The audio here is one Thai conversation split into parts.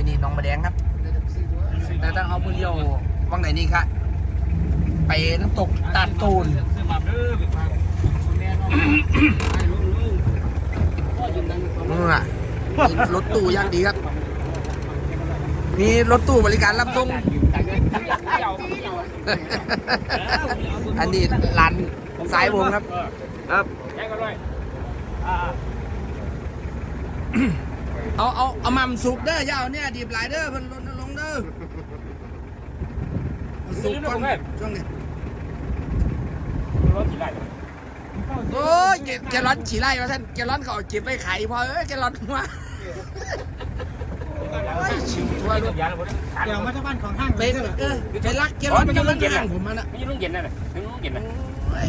ไปนี่น้องมาแดงครับ แต่ถ้าเอามือเดียววังไหนนี่ครับไปน้ำตกตาดตูนนู่นน่ะมีรถตู้ย่างดีครับ มีรถตู้บริการรับส่งอันนี้ร้านสายวงครับ ครับแค่ก็ด้วย เอาเอาเอามัมสุกเด้อยาวเนี่ยดีบหลายเด้อเพิ่นลดลงเด้อเอาสุกก่อนช่วงนี้รถกี่ไร่โอ้ยแกแกร้อนฉี่ไล่มาท่านแกร้อนเขาเอาเก็บไปขายพอเอ้ยแกร้อนมาโอ้ยชิวทั่วไม่ลูต้อกงยาแล้วผมเดี๋ยวมาที่บ้านของห้างไปเลยเออไปรักแกร้อนกำลังห่างผมมันอะไม่ใช่ลุงเย็นนะเลยลุงเย็นนะโอ้ย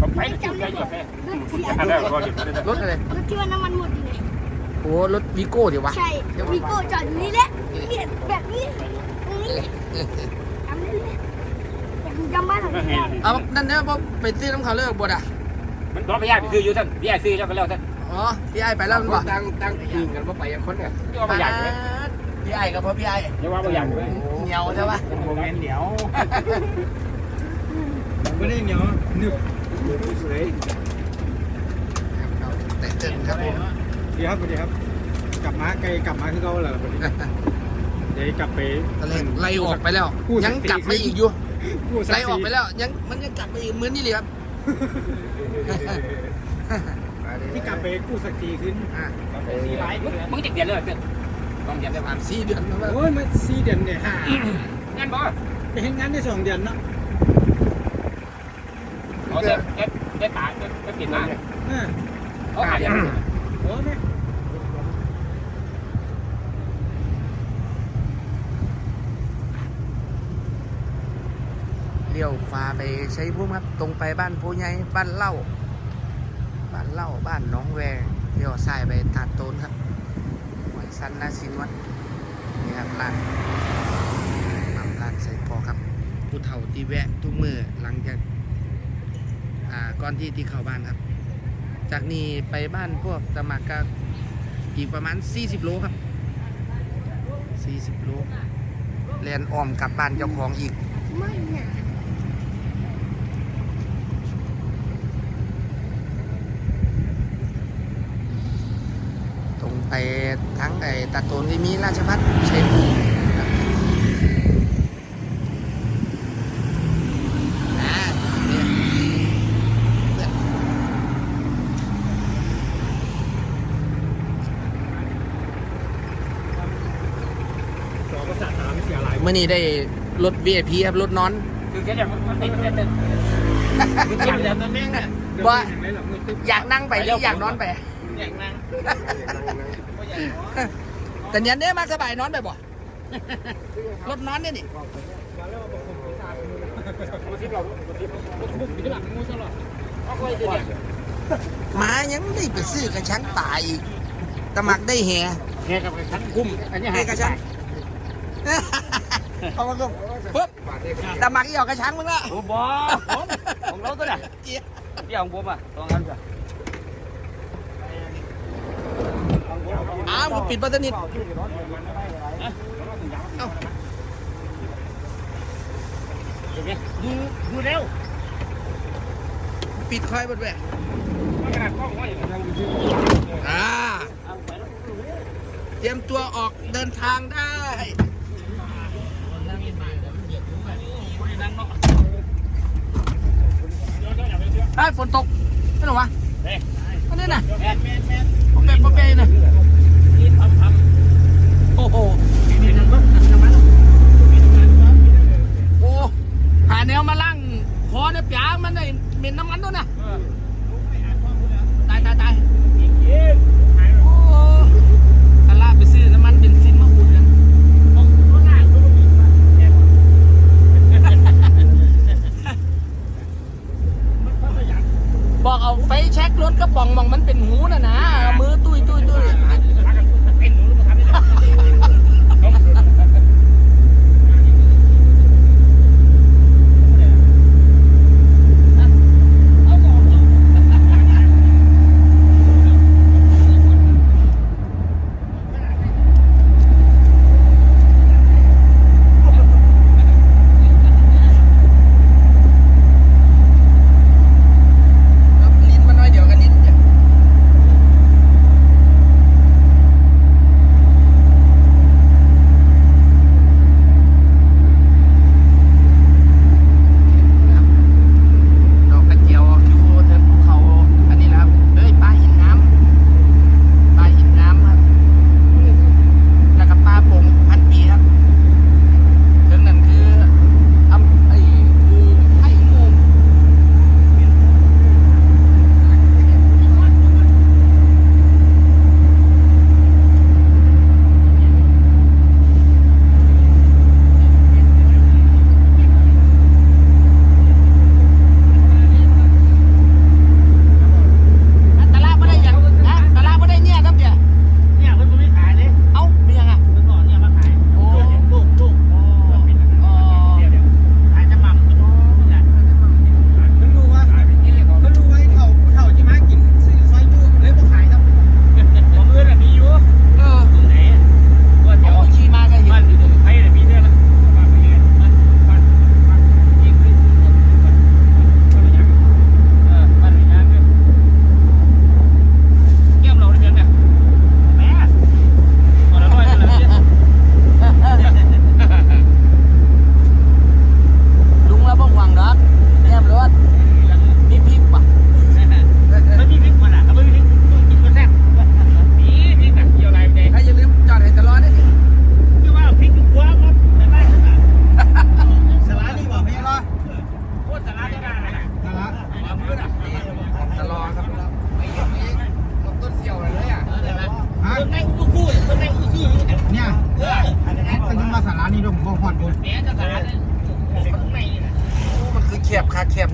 ผมไปจุดใจหยดเลยได้ก็หยุดได้รถอะไรรถที่ว่าน้ำมันหมดอยู่ไหน โอ้รถวีโก้เดี๋ยววะใช่วีโก้จอดอยู่นี่แหละเนี่ยแบบนี้ตรงนี้จำได้เลยแต่ผมจำบ้านของพี่ได้เอานั่นเนี่ยพอไปซื้อน้ำเขาเลิกบดอะมันร้อนไปยากซื้ออยู่ท่านพี่ไอ้ซื้อแล้วก็แล้วท่านอ๋อพี่ไอ้ไปแล้วมันบอกตั้งตั้งยิงกันว่าไปยังคนเนี่ยพี่ว่าไม่อยากเลยพี่ไอ้กับพ่อพี่ไอ้อย่าว่าไม่อยากเลยเหนียวใช่ปะโมเมนต์เดี๋ยวไม่ได้เหนียวนึบสวยแต่เต้นครับผม ดีครับสวัสดีครับ กลับมาไกลกลับมาที่เขาแล้ววันนี้เดี๋ยวกลับไปตอนแรกไล่ออกไปแล้วกู้สัยังปีกลับมาอีกอยู่กู้สัไล่ออกไปแล้ว ยังมันยังกลับมาอีกเหมือนนี่เลยครับ ที่กลับไปกู้สักทีขึ้นอะสี่ไร่มึงจะเดียนเลยเพื่อนต้องเดียนได้สามสี่เดือนแล้วโอ้ยมาสี่เดือนเนี่ยห้างั้นบ่ไปเห็นงานได้สองเดือนเนาะเขาจะจะตายจะปิดนะเออเขาหาอย่างโอ้แม่ เลี้ยวฟ้าไปใช้พุ่มครับ ตรงไปบ้านผู้ใหญ่บ้านเล่า บ้านเล่าบ้านน้องแวงเลี้ยวซ้ายไปตาดโตนครับหอยสันนาซินวัดนี่ครับร้านมัมร้านใส่พอครับผู้เฒ่าที่แวะทุกมือหลังจากก่อนที่ที่เข้าบ้านครับ จากนี้ไปบ้านพวกสมัครก็อีกประมาณ 40 โลครับ 40 โลแลนอ้อมกลับบ้านเจ้าของอีก ไม่นาตรงไปทั้งไอ้ตาโตนที่มีราชพัฒชัยภูมิครับอ่าเนี่ยเนี่ย สองภาษาสามเสียหลาย เมื่อนี้ได้รถ VIP ครับรถนอน คือแค่อย่างมันติดเต้นคือจับอย่างนั้นเองน่ะว่าอย่างไรหรอกมือตึ๊บอยากนั่งไปหรืออยากนอนไป อย่างนั้นแต่เนี้ยเนี่ยมาสบายนอนไปบ่รถนอนเนี่ยนี่มาที่เราบุกที่หลังงูตลอดเขาเคยเดียหมายังได้ไปซื้อกระชังตายอีกตะมักได้แห่แค่กับชั้นคุ้มอันนี้หายกระชัง เอามาลงปุ๊บตะมักอีออกกระชังมึงละโอ้บอผมของเราตัวน่ะเจี๊ยบเดี๋ยวของผมอะตรงนั้นจ้ะอ้าวมึงปิดบัตรนิดดูดูเร็วปิดคอยบัตรแหวะขนาดกล้องว่าอย่างนั้นอ่าเตรียมตัวออกเดินทางได้ไอ้ย ฝนตกไม่หรอวะอันนี้น่ะแม่แม่แม่ผมเป็นผมเป็นน่ะ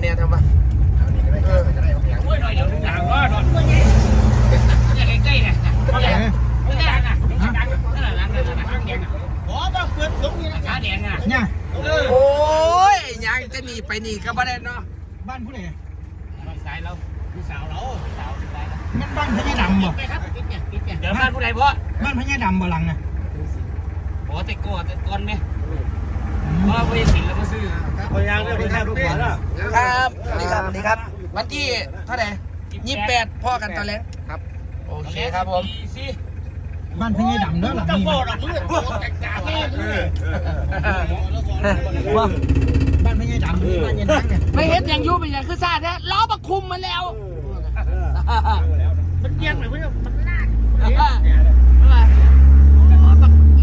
เนี่ยทำไมเออโอ้ยหน่อยเดี๋ยวนึงหลังก็นอนตัวใหญ่เนี่ยใกล้ๆเนี่ยเขาใหญ่ไม่ได้นะนั่นะนั่นน่ะนั่นะข้างแดงอะโอ้บ้าเปิดตรงนี้นะขาแดงอะเนี่ยโอ้ยยังจะหนีไปหนีก็บ่ได้เนาะบ้านผู้ใดบ้านสายเราพี่สาวเราสาวสายเราม่นบ้านพญาดำบ่ไปครับปิดเนี่ยปิดเนี่ยเดี๋ยวบ้านผู้ใดพ่อบ้านพญาดำบ่หลังนะโอ้แต่ก่อนแต่ก่อนไหมเพราะ ว่าไม่สินแล้วมาซื้อพยายางเรื่องที่แทบทุกวันครับสวัสดีครับสวัสดีครับ วันที่เท่าไหร่ยี่สิบแปดพ่อกันตอนแรกครับ โอเคครับผมบ้านพี่ยายดำเด้อหลังนี้บ้านพี่ยายดำบ้านยายดังเนี่ยไม่เห็นยังยุ่เป็นอย่างคือซาแท้ล้อประคุมมาแล้ว มันเยี่ยงเลยเพื่อนมันลาดะไร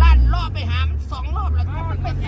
ลาดรอบไปหามันสองรอบแล้วมันเป็นไ